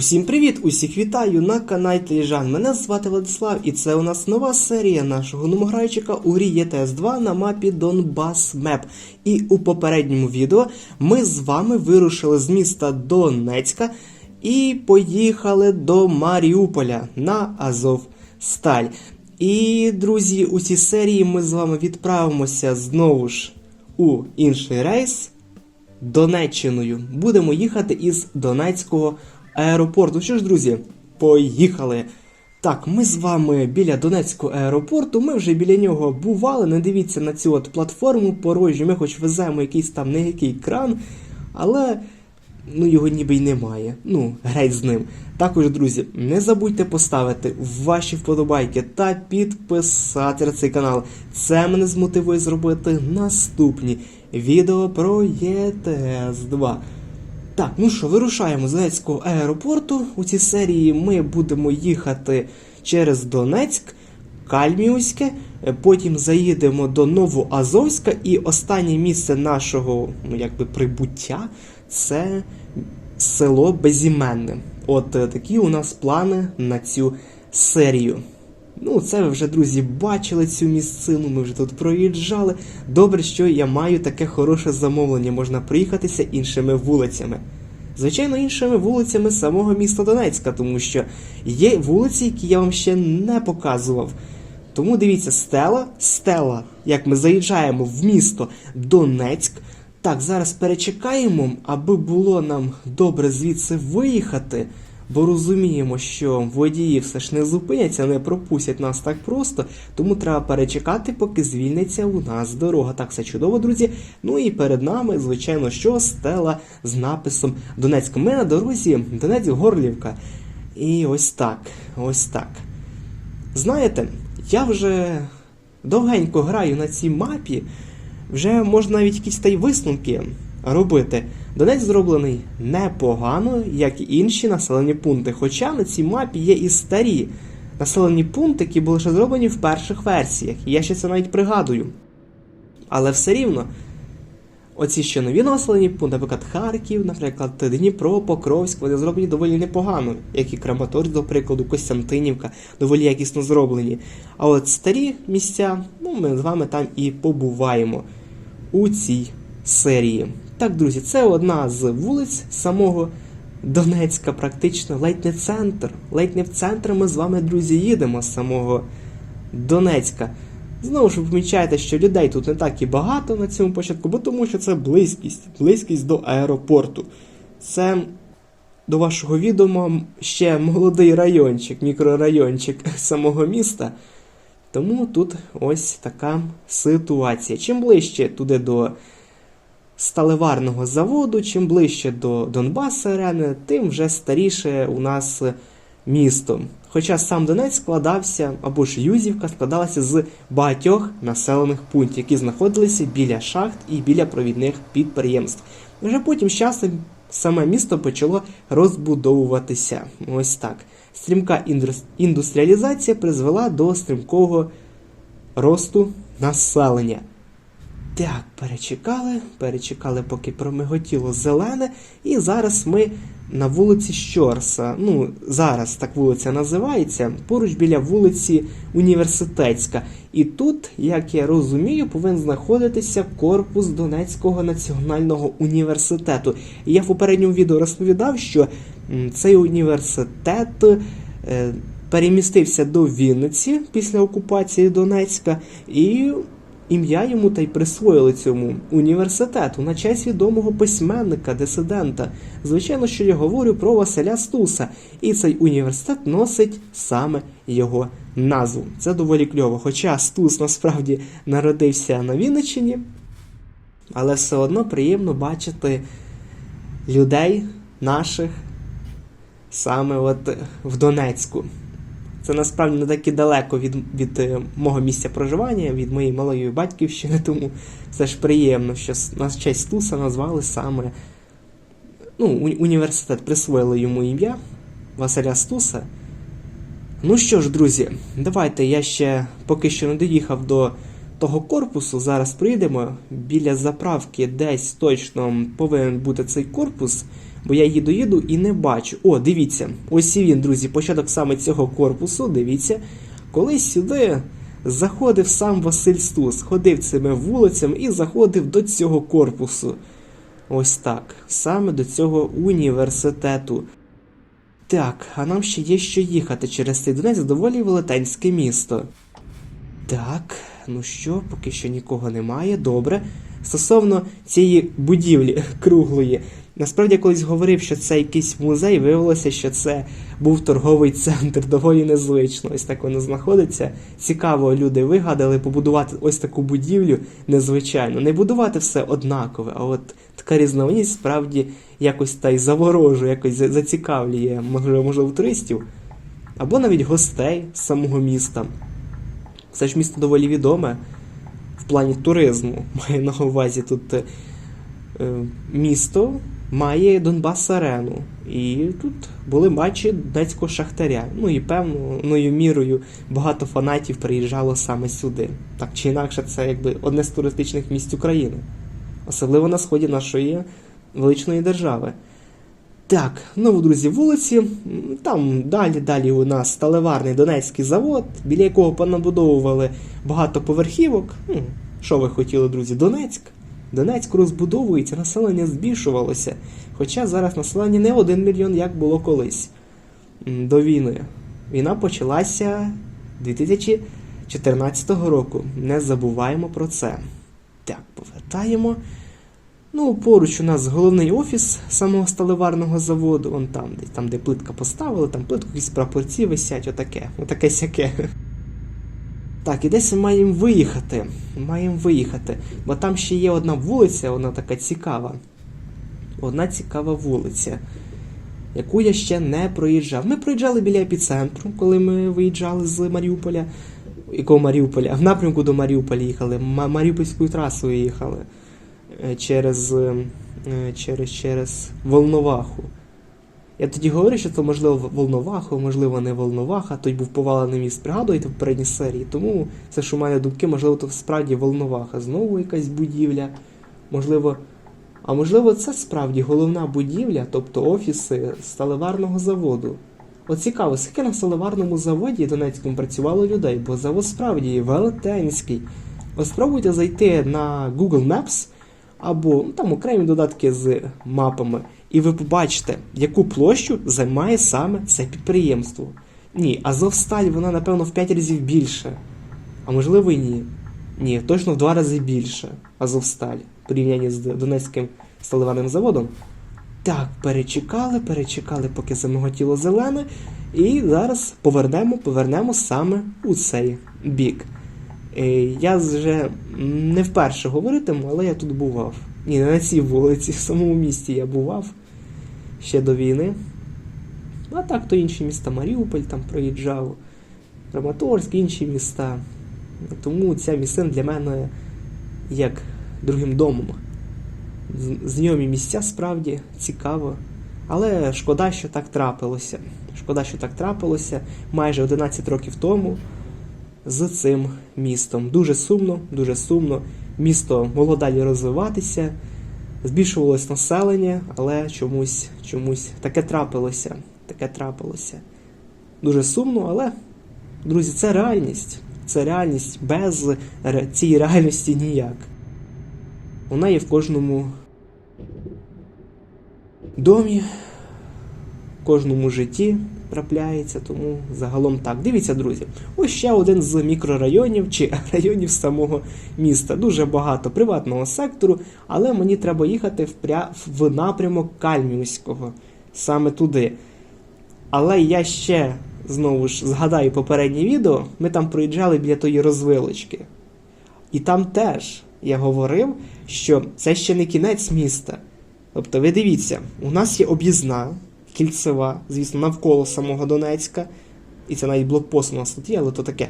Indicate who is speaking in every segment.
Speaker 1: Усім привіт! Усіх вітаю на каналі Теліжан. Мене звати Владислав, і це у нас нова серія нашого номограйчика у грі ЄТС 2 на мапі Донбас Меп. І у попередньому відео ми з вами вирушили з міста Донецька і поїхали до Маріуполя на Азов Сталь. І, друзі, у цій серії ми з вами відправимося знову ж у інший рейс. Донеччиною. Будемо їхати із Донецького аеропорту. Що ж, друзі, поїхали! Так, ми з вами біля Донецького аеропорту. Ми вже біля нього бували. Не дивіться на цю от платформу порожню. Ми хоч веземо якийсь там не який кран, але ну його ніби й немає. Ну, греть з ним. Також, друзі, не забудьте поставити ваші вподобайки та підписати на цей канал. Це мене змотивує зробити наступні відео про ЄТС 2. Так, ну що, вирушаємо з Донецького аеропорту. У цій серії ми будемо їхати через Донецьк, Кальміуське, потім заїдемо до Новоазовська, і останнє місце нашого ну, якби, прибуття це село Безіменне. От е, такі у нас плани на цю серію. Ну, це ви вже, друзі, бачили цю місцину, ми вже тут проїжджали. Добре, що я маю таке хороше замовлення, можна проїхатися іншими вулицями. Звичайно, іншими вулицями самого міста Донецька, тому що є вулиці, які я вам ще не показував. Тому дивіться, стела, стела, як ми заїжджаємо в місто Донецьк. Так, зараз перечекаємо, аби було нам добре звідси виїхати, бо розуміємо, що водії все ж не зупиняться, не пропустять нас так просто, тому треба перечекати, поки звільниться у нас дорога. Так, все чудово, друзі. Ну і перед нами, звичайно, що стела з написом Донецьк. Ми на дорозі Донець Горлівка. І ось так, ось так. Знаєте, я вже довгенько граю на цій мапі, вже можна навіть якісь та й висновки робити. Донець зроблений непогано, як і інші населені пункти. Хоча на цій мапі є і старі населені пункти, які були ще зроблені в перших версіях. І я ще це навіть пригадую. Але все рівно, оці ще нові населені пункти, наприклад, Харків, наприклад, Дніпро, Покровськ, вони зроблені доволі непогано, як і Краматорськ, до прикладу, Костянтинівка, доволі якісно зроблені. А от старі місця, ну ми з вами там і побуваємо у цій серії. Так, друзі, це одна з вулиць самого Донецька, практично ледь не центр. Ледь не в центр ми з вами, друзі, їдемо з самого Донецька. Знову ж ви помічаєте, що людей тут не так і багато на цьому початку, бо тому що це близькість, близькість до аеропорту. Це до вашого відома ще молодий райончик, мікрорайончик самого міста. Тому тут ось така ситуація. Чим ближче туди до сталеварного заводу, чим ближче до Донбас арени, тим вже старіше у нас місто. Хоча сам Донець складався, або ж Юзівка складалася з багатьох населених пунктів, які знаходилися біля шахт і біля провідних підприємств. Вже потім з часом саме місто почало розбудовуватися. Ось так. Стрімка індустріалізація призвела до стрімкого росту населення. Так, перечекали, перечекали, поки промиготіло зелене, і зараз ми на вулиці Щорса. Ну, зараз так вулиця називається, поруч біля вулиці Університетська. І тут, як я розумію, повинен знаходитися корпус Донецького національного університету. І я в попередньому відео розповідав, що цей університет. е, Перемістився до Вінниці після окупації Донецька, і ім'я йому та й присвоїли цьому університету на честь відомого письменника, дисидента. Звичайно, що я говорю про Василя Стуса, і цей університет носить саме його назву. Це доволі кльово. Хоча Стус насправді народився на Вінниччині, але все одно приємно бачити людей наших саме от в Донецьку. Це насправді не так і далеко від, від е, мого місця проживання, від моєї малої батьківщини, тому все ж приємно, що с- на честь Туса назвали саме ну, університет, присвоїли йому ім'я Василя Стуса. Ну що ж, друзі, давайте я ще поки що не доїхав до того корпусу. Зараз прийдемо. Біля заправки десь точно повинен бути цей корпус. Бо я їду їду і не бачу. О, дивіться, ось і він, друзі, початок саме цього корпусу. Дивіться, колись сюди заходив сам Василь Стус, ходив цими вулицями і заходив до цього корпусу. Ось так, саме до цього університету. Так, а нам ще є що їхати через цей Донець доволі велетенське місто. Так, ну що, поки що нікого немає, добре. Стосовно цієї будівлі круглої, насправді колись говорив, що це якийсь музей, виявилося, що це був торговий центр, доволі незвично. Ось так воно знаходиться. Цікаво, люди вигадали побудувати ось таку будівлю незвичайно. Не будувати все однакове, а от така різноманітність справді якось та й заворожує, якось зацікавлює, можливо, туристів або навіть гостей з самого міста. Це ж місто доволі відоме в плані туризму. Маю на увазі тут е, місто має Донбас Арену. І тут були матчі Донецького Шахтаря. Ну і певною мірою багато фанатів приїжджало саме сюди. Так чи інакше, це якби одне з туристичних місць України, особливо на сході нашої величної держави. Так, ну, друзі, вулиці. Там далі, далі у нас сталеварний Донецький завод, біля якого понабудовували багато поверхівок. Ну, що ви хотіли, друзі? Донецьк. Донецьк розбудовується, населення збільшувалося. Хоча зараз населення не один мільйон, як було колись до війни. Війна почалася 2014 року. Не забуваємо про це. Так, повертаємо. Ну, поруч у нас головний офіс самого сталеварного заводу, он там, де, там, де плитка поставили, там плитку якісь прапорці висять, отаке, отаке сяке. Так, і десь ми маємо виїхати. Маємо виїхати. Бо там ще є одна вулиця, вона така цікава. Одна цікава вулиця, яку я ще не проїжджав. Ми проїжджали біля епіцентру, коли ми виїжджали з Маріуполя. Якого Маріуполя? В напрямку до Маріуполя їхали. Маріупольською трасою їхали е, через, е, через, через Волноваху. Я тоді говорив, що це можливо Волноваха, можливо, не Волноваха, той був повалений міст, пригадуєте в попередній серії. Тому це ж у мене думки, можливо, то справді Волноваха. Знову якась будівля. Можливо. А можливо, це справді головна будівля, тобто офіси сталеварного заводу. От цікаво, скільки на сталеварному заводі Донецькому працювало людей, бо завод справді велетенський. От спробуйте зайти на Google Maps або ну, там окремі додатки з мапами, і ви побачите, яку площу займає саме це підприємство. Ні, Азовсталь, вона, напевно, в 5 разів більше. А можливо і ні. Ні, точно в 2 рази більше Азовсталь в порівнянні з Донецьким сталеварним заводом. Так, перечекали, перечекали, поки замиготіло зелене, і зараз повернемо, повернемо саме у цей бік. Е, Я вже не вперше говоритиму, але я тут бував. Ні, не на цій вулиці, в самому місті я бував ще до війни. А так, то інші міста Маріуполь там проїжджав, Краматорськ, інші міста. Тому ця місцина для мене як другим домом. Знайомі місця справді цікаво. Але шкода, що так трапилося. Шкода, що так трапилося майже 11 років тому з цим містом. Дуже сумно, дуже сумно. Місто могло далі розвиватися, збільшувалось населення, але чомусь, чомусь таке трапилося. Таке трапилося. Дуже сумно, але, друзі, це реальність. Це реальність без цієї реальності ніяк. Вона є в кожному домі, кожному житті трапляється, тому загалом так. Дивіться, друзі, ось ще один з мікрорайонів чи районів самого міста. Дуже багато приватного сектору, але мені треба їхати впря... в напрямок Кальмівського, саме туди. Але я ще знову ж згадаю попереднє відео, ми там проїжджали біля тої розвилочки. І там теж я говорив, що це ще не кінець міста. Тобто, ви дивіться, у нас є об'їзна, кільцева, звісно, навколо самого Донецька, і це навіть блокпост у нас тут є, але то таке.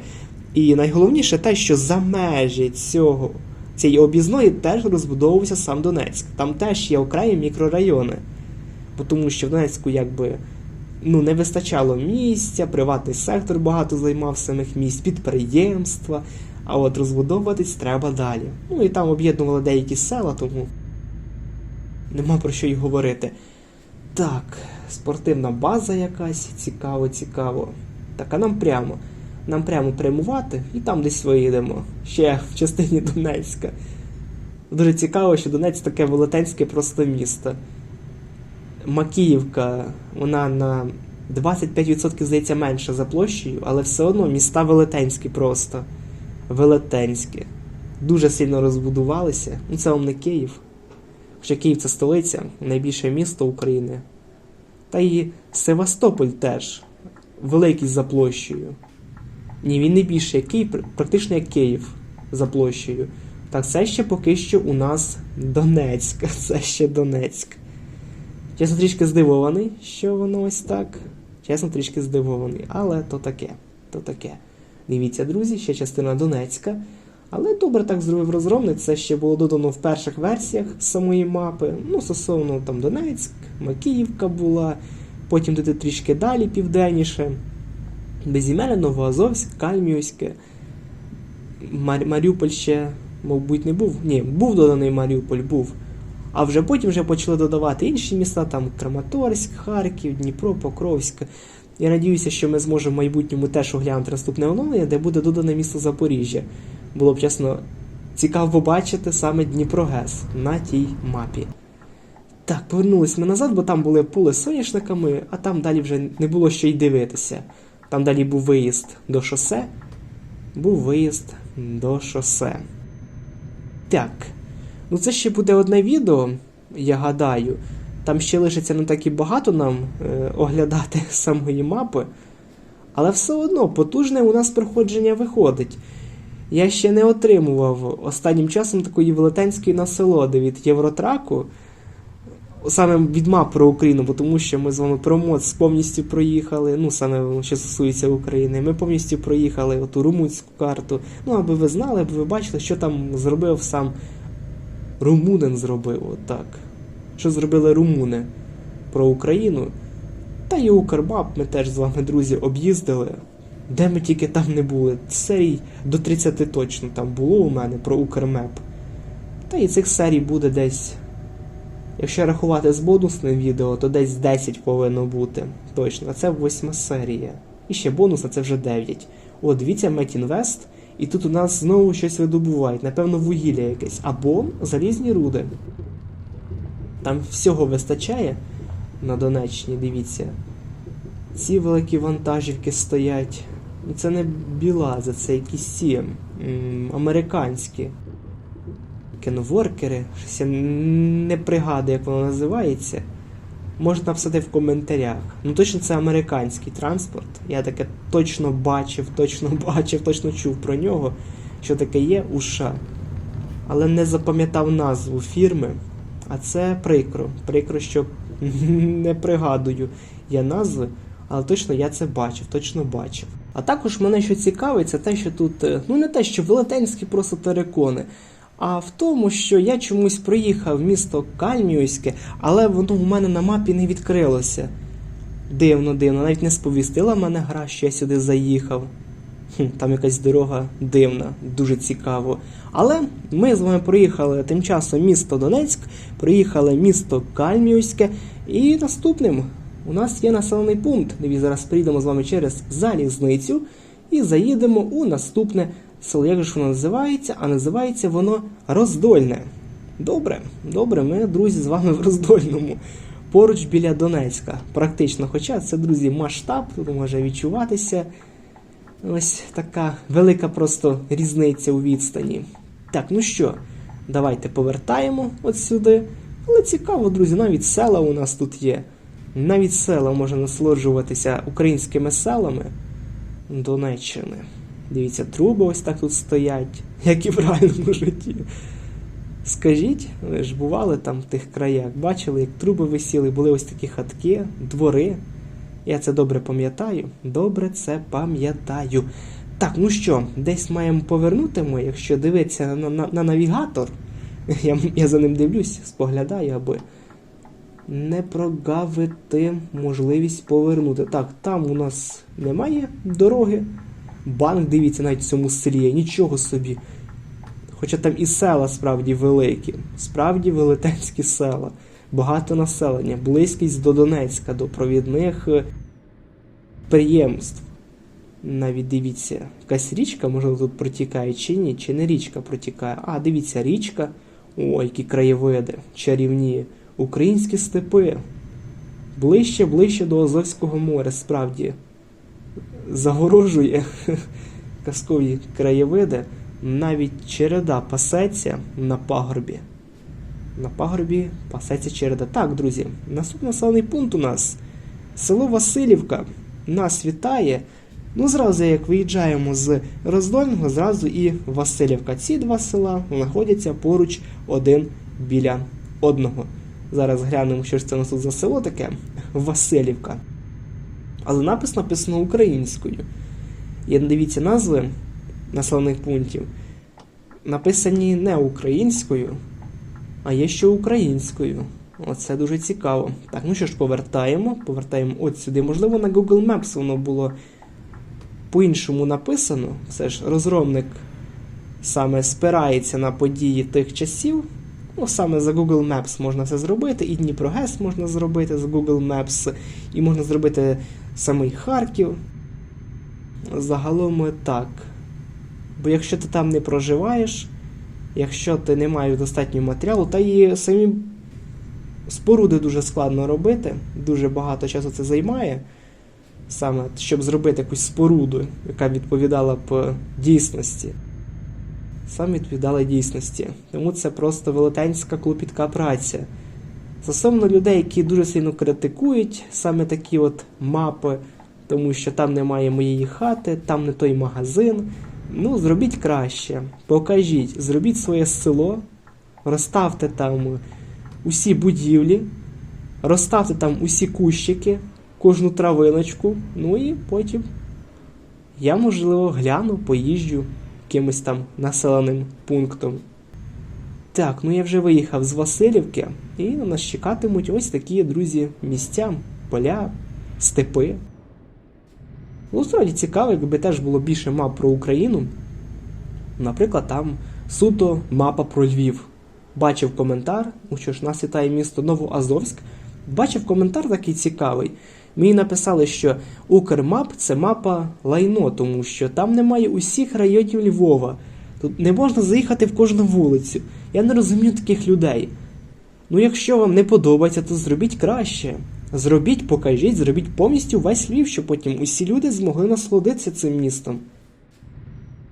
Speaker 1: І найголовніше те, що за межі цього, цієї об'їзної теж розбудовувався сам Донецьк. Там теж є окремі мікрорайони. Бо тому що в Донецьку якби ну, не вистачало місця, приватний сектор багато займав самих місць, підприємства, а от розбудовуватись треба далі. Ну і там об'єднували деякі села, тому нема про що й говорити. Так, спортивна база якась, цікаво, цікаво. Так, а нам прямо. Нам прямо прямувати і там десь виїдемо. Ще в частині Донецька. Дуже цікаво, що Донець таке велетенське просто місто. Макіївка, вона на 25% здається менша за площею, але все одно міста велетенські просто. Велетенські. Дуже сильно розбудувалися. Ну, це вам не Київ. Хоча Київ це столиця, найбільше місто України. Та і Севастополь теж великий за площею. Ні, він не більше як Київ, практично як Київ за площею. Так, це ще поки що у нас Донецьк. Це ще Донецьк. Чесно, трішки здивований, що воно ось так. Чесно, трішки здивований, але то таке. То таке. Дивіться, друзі, ще частина Донецька. Але добре так зробив розробник, це ще було додано в перших версіях самої мапи. Ну, стосовно там Донецьк, Макіївка була, потім туди трішки далі, південніше. Безім'яне, Новоазовськ, Кальмівське. Мар- Маріуполь ще, мабуть, не був. Ні, був доданий Маріуполь, був. А вже потім вже почали додавати інші міста, там Краматорськ, Харків, Дніпро, Покровськ. Я надіюся, що ми зможемо в майбутньому теж оглянути наступне оновлення, де буде додане місто Запоріжжя. Було б чесно цікаво побачити саме Дніпрогес на тій мапі. Так, повернулись ми назад, бо там були поле з соняшниками, а там далі вже не було що й дивитися. Там далі був виїзд до шосе. Був виїзд до шосе. Так. Ну це ще буде одне відео, я гадаю. Там ще лишиться не так і багато нам е, оглядати самої мапи. Але все одно потужне у нас проходження виходить. Я ще не отримував останнім часом такої велетенської насолоди від Євротраку. Саме від мап про Україну, бо тому що ми з вами про МОЦ повністю проїхали. Ну, саме що стосується України. Ми повністю проїхали оту румунську карту. Ну, аби ви знали, аби ви бачили, що там зробив сам Румунин зробив, отак. Що зробили румуни про Україну. Та і Укрмап ми теж з вами, друзі, об'їздили. Де ми тільки там не були. Серій до 30 точно там було у мене про Укрмеп. Та і цих серій буде десь. Якщо рахувати з бонусним відео, то десь 10 повинно бути. Точно, а це восьма серія. І ще бонусна це вже 9. О, дивіться, Метінвест. І тут у нас знову щось видобувають, напевно, вугілля якесь. Або залізні руди. Там всього вистачає на Донеччині, дивіться. Ці великі вантажівки стоять. Це не білази, це якісь ці американські. Кенворкери. Щось я не пригадую, як воно називається. Можна написати в коментарях. Ну точно це американський транспорт. Я таке точно бачив, точно бачив, точно чув про нього, що таке є у США. Але не запам'ятав назву фірми. А це прикро. Прикро, що не пригадую я назви, але точно я це бачив, точно бачив. А також мене що цікавить, це те, що тут, е, ну не те, що велетенські просто терикони, а в тому, що я чомусь проїхав місто Кальміуське, але воно у мене на мапі не відкрилося. Дивно, дивно, навіть не сповістила мене гра, що я сюди заїхав. Хм, Там якась дорога дивна, дуже цікаво. Але ми з вами проїхали тим часом місто Донецьк, проїхали місто Кальміуське, і наступним у нас є населений пункт, де зараз приїдемо з вами через залізницю і заїдемо у наступне село. Як же воно називається? А називається воно Роздольне. Добре, добре, ми, друзі, з вами в Роздольному. Поруч біля Донецька. Практично. Хоча це, друзі, масштаб, тут може відчуватися. Ось така велика просто різниця у відстані. Так, ну що, давайте повертаємо от сюди. Але цікаво, друзі, навіть села у нас тут є. Навіть села можна насолоджуватися українськими селами Донеччини. Дивіться, труби ось так тут стоять, як і в реальному житті. Скажіть, ви ж бували там в тих краях, бачили, як труби висіли, були ось такі хатки, двори. Я це добре пам'ятаю. Добре це пам'ятаю. Так, ну що, десь маємо повернути ми, якщо дивитися на, на, на навігатор. Я, я за ним дивлюсь, споглядаю, аби не прогавити можливість повернути. Так, там у нас немає дороги. Банк, дивіться, навіть в цьому селі є, нічого собі. Хоча там і села справді великі, справді велетенські села. багато населення, близькість до Донецька, до провідних е, підприємств. Навіть дивіться, якась річка, можливо, тут протікає чи ні, чи не річка протікає. А, дивіться, річка. О, які краєвиди, чарівні, українські степи. Ближче, ближче до Азовського моря, справді. Загорожує казкові краєвиди. Навіть череда пасеться на пагорбі. На пагорбі пасеться череда. Так, друзі, наступний населений пункт у нас село Васильівка нас вітає. Ну, зразу, як виїжджаємо з Роздольного, зразу і Васильівка. Ці два села знаходяться поруч один біля одного. Зараз глянемо, що ж це у нас тут за село таке Васильівка. Але напис написано українською. І дивіться назви населених пунктів. Написані не українською, а є ще українською. Оце дуже цікаво. Так, ну що ж, повертаємо. Повертаємо от сюди. Можливо, на Google Maps воно було по-іншому написано. Все ж розробник саме спирається на події тих часів. Ну, саме за Google Maps можна це зробити, і Дніпрогес можна зробити з Google Maps, і можна зробити самий Харків. Загалом так. Бо якщо ти там не проживаєш, якщо ти не маєш достатньо матеріалу, та і самі споруди дуже складно робити, дуже багато часу це займає. Саме щоб зробити якусь споруду, яка відповідала б дійсності. Саме відповідала дійсності. Тому це просто велетенська клопітка праця. Стосовно людей, які дуже сильно критикують саме такі от мапи, тому що там немає моєї хати, там не той магазин. Ну, зробіть краще, покажіть, зробіть своє село, розставте там усі будівлі, розставте там усі кущики, кожну травиночку, ну і потім я, можливо, гляну, поїжджу якимось там населеним пунктом. Так, ну я вже виїхав з Васильівки, і на нас чекатимуть ось такі, друзі, місця, поля, степи. Ну, справді цікаво, якби теж було більше мап про Україну. Наприклад, там суто мапа про Львів. Бачив коментар, ну що ж, нас вітає місто Новоазовськ. Бачив коментар такий цікавий. Мені написали, що Укрмап це мапа лайно, тому що там немає усіх районів Львова. Тут не можна заїхати в кожну вулицю. Я не розумію таких людей. Ну, якщо вам не подобається, то зробіть краще. Зробіть, покажіть, зробіть повністю весь Львів, щоб потім усі люди змогли насолодитися цим містом.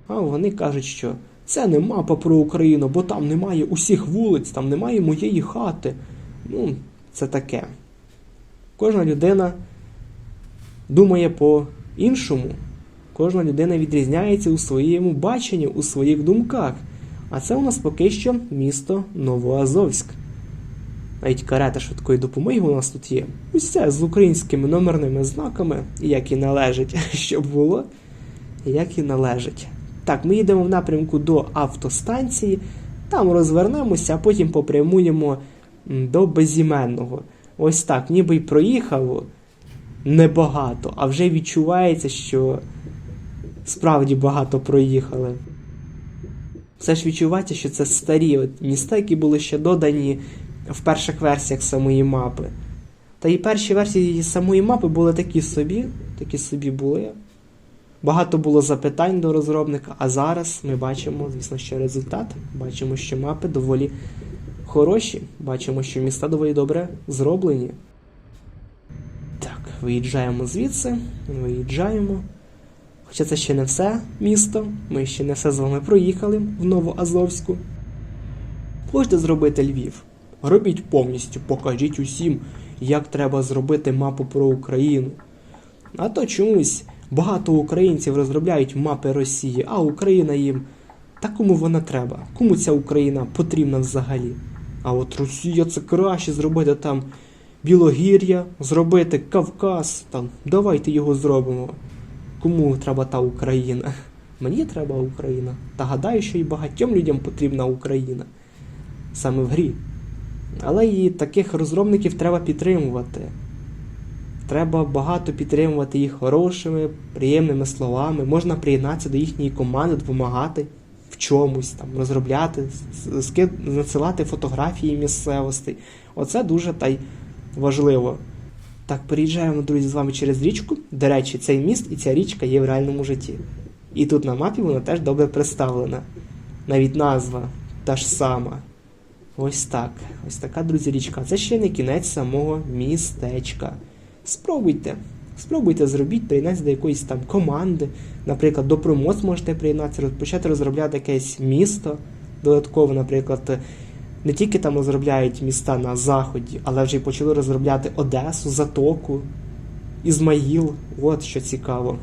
Speaker 1: А вони кажуть, що це не мапа про Україну, бо там немає усіх вулиць, там немає моєї хати. Ну, це таке. Кожна людина думає по-іншому. Кожна людина відрізняється у своєму баченні, у своїх думках. А це у нас поки що місто Новоазовськ. Навіть карета швидкої допомоги у нас тут є. Усе з українськими номерними знаками, як і належить, щоб було, як і належить. Так, ми їдемо в напрямку до автостанції, там розвернемося, а потім попрямуємо до безіменного. Ось так, ніби й проїхав небагато, а вже відчувається, що справді багато проїхали. Все ж відчувається, що це старі от міста, які були ще додані в перших версіях самої мапи. Та і перші версії самої мапи були такі собі, такі собі були. Багато було запитань до розробника, а зараз ми бачимо, звісно, що результат. Бачимо, що мапи доволі хороші. Бачимо, що міста доволі добре зроблені. Виїжджаємо звідси, виїжджаємо. Хоча це ще не все місто, ми ще не все з вами проїхали в Новоазовську. Хочете зробити Львів? Робіть повністю, покажіть усім, як треба зробити мапу про Україну. А то чомусь багато українців розробляють мапи Росії, а Україна їм. Та кому вона треба? Кому ця Україна потрібна взагалі? А от Росія це краще зробити там Білогір'я, зробити Кавказ, там давайте його зробимо. Кому треба та Україна? Мені треба Україна. Та гадаю, що і багатьом людям потрібна Україна саме в грі. Але і таких розробників треба підтримувати. Треба багато підтримувати їх хорошими, приємними словами. Можна приєднатися до їхньої команди, допомагати в чомусь, там, розробляти, надсилати фотографії місцевостей. Оце дуже та й важливо. Так, переїжджаємо, друзі, з вами через річку. До речі, цей міст і ця річка є в реальному житті. І тут на мапі вона теж добре представлена. Навіть назва та ж сама. Ось так. Ось така, друзі, річка. Це ще не кінець самого містечка. Спробуйте. Спробуйте зробіть, приєднатися до якоїсь там команди. Наприклад, до промоц можете приєднатися, почати розробляти якесь місто. Додатково, наприклад, не тільки там розробляють міста на Заході, але вже й почали розробляти Одесу, Затоку, Ізмаїл. От що цікаво.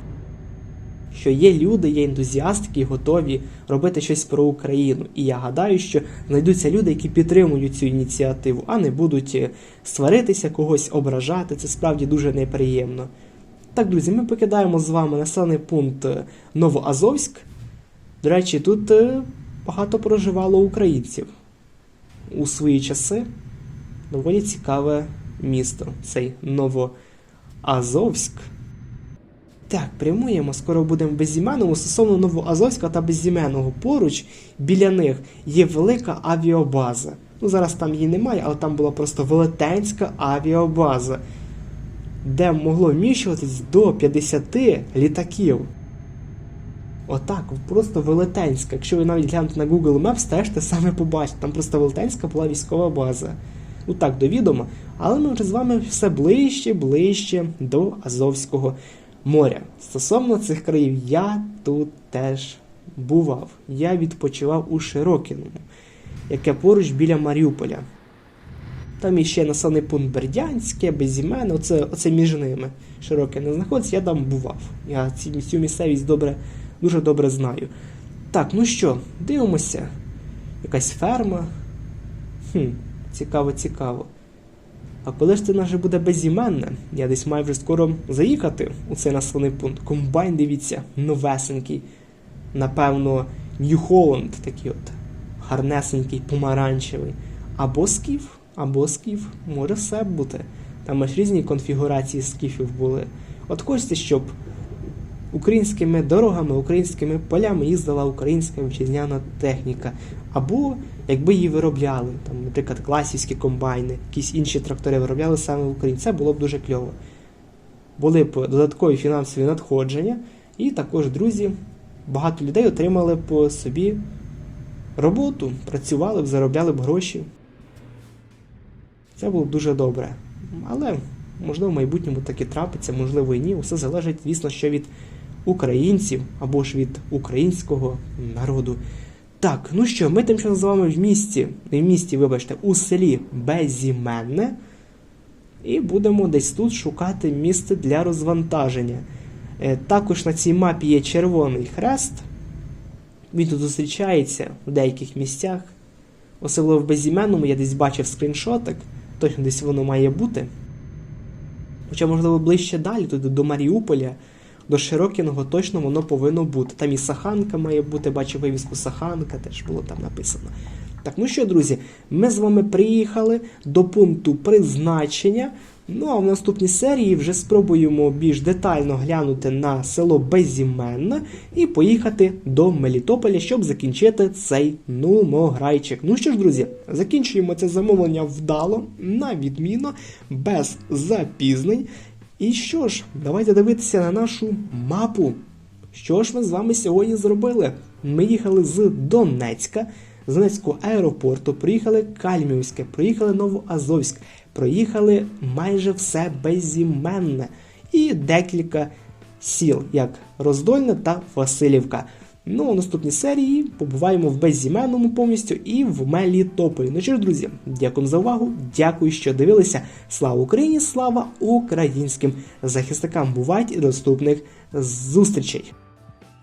Speaker 1: Що є люди, є ентузіасти, які готові робити щось про Україну. І я гадаю, що знайдуться люди, які підтримують цю ініціативу, а не будуть е, сваритися, когось ображати. Це справді дуже неприємно. Так, друзі, ми покидаємо з вами населений пункт е, Новоазовськ. До речі, тут е, багато проживало українців у свої часи. Доволі цікаве місто, цей Новоазовськ. Так, прямуємо, скоро будемо безіменному. Стосовно Новоазовська та безіменного поруч біля них є велика авіабаза. Ну, зараз там її немає, але там була просто велетенська авіабаза, де могло вміщуватись до 50 літаків. Отак, просто велетенська. Якщо ви навіть глянете на Google Maps, теж те саме побачите. Там просто велетенська була військова база. Ну так, до відома. Але ми вже з вами все ближче, ближче до Азовського моря. Стосовно цих країв, я тут теж бував. Я відпочивав у Широкіному, яке поруч біля Маріуполя. Там іще населений пункт Бердянське, Безімене, оце, оце між ними. Широке не знаходиться, я там бував. Я ці, цю місцевість добре, дуже добре знаю. Так, ну що, дивимося. Якась ферма. Хм, цікаво, цікаво. А коли ж це наше буде безіменне, я десь маю вже скоро заїхати у цей населений пункт. Комбайн, дивіться, новесенький. Напевно, Нью Холланд такий от гарнесенький, помаранчевий. Або скіф, або скіф. Може все бути. Там аж різні конфігурації скіфів були. От хочеться, щоб українськими дорогами, українськими полями їздила українська вітчизняна техніка. Або якби її виробляли, там, наприклад, класівські комбайни, якісь інші трактори виробляли саме в Україні, це було б дуже кльово. Були б додаткові фінансові надходження, і також, друзі, багато людей отримали б собі роботу, працювали б, заробляли б гроші. Це було б дуже добре. Але, можливо, в майбутньому так і трапиться, можливо і ні. Усе залежить, звісно, що від українців або ж від українського народу. Так, ну що, ми тим часом з вами в місті, не в місті, вибачте, у селі Безіменне. І будемо десь тут шукати місце для розвантаження. Е, Також на цій мапі є червоний хрест. Він тут зустрічається в деяких місцях. Особливо в безіменному я десь бачив скріншотик, точно десь воно має бути. Хоча, можливо, ближче далі, туди до Маріуполя, до Широкіного точно воно повинно бути. Там і Саханка має бути, бачу вивіску Саханка, теж було там написано. Так, ну що, друзі, ми з вами приїхали до пункту призначення. Ну а в наступній серії вже спробуємо більш детально глянути на село Безіменне і поїхати до Мелітополя, щоб закінчити цей нумограйчик. Ну що ж, друзі, закінчуємо це замовлення вдало, на відміну, без запізнень. І що ж, давайте дивитися на нашу мапу. Що ж ми з вами сьогодні зробили? Ми їхали з Донецька, з Донецького аеропорту, приїхали Кальмівське, приїхали Новоазовськ, проїхали майже все безіменне і декілька сіл, як Роздольне та Васильівка. Ну, у наступній серії побуваємо в безіменному повністю і в Мелітополі. Ну що ж, друзі, дякую за увагу, дякую, що дивилися. Слава Україні, слава українським захисникам! Бувайте і до наступних зустрічей!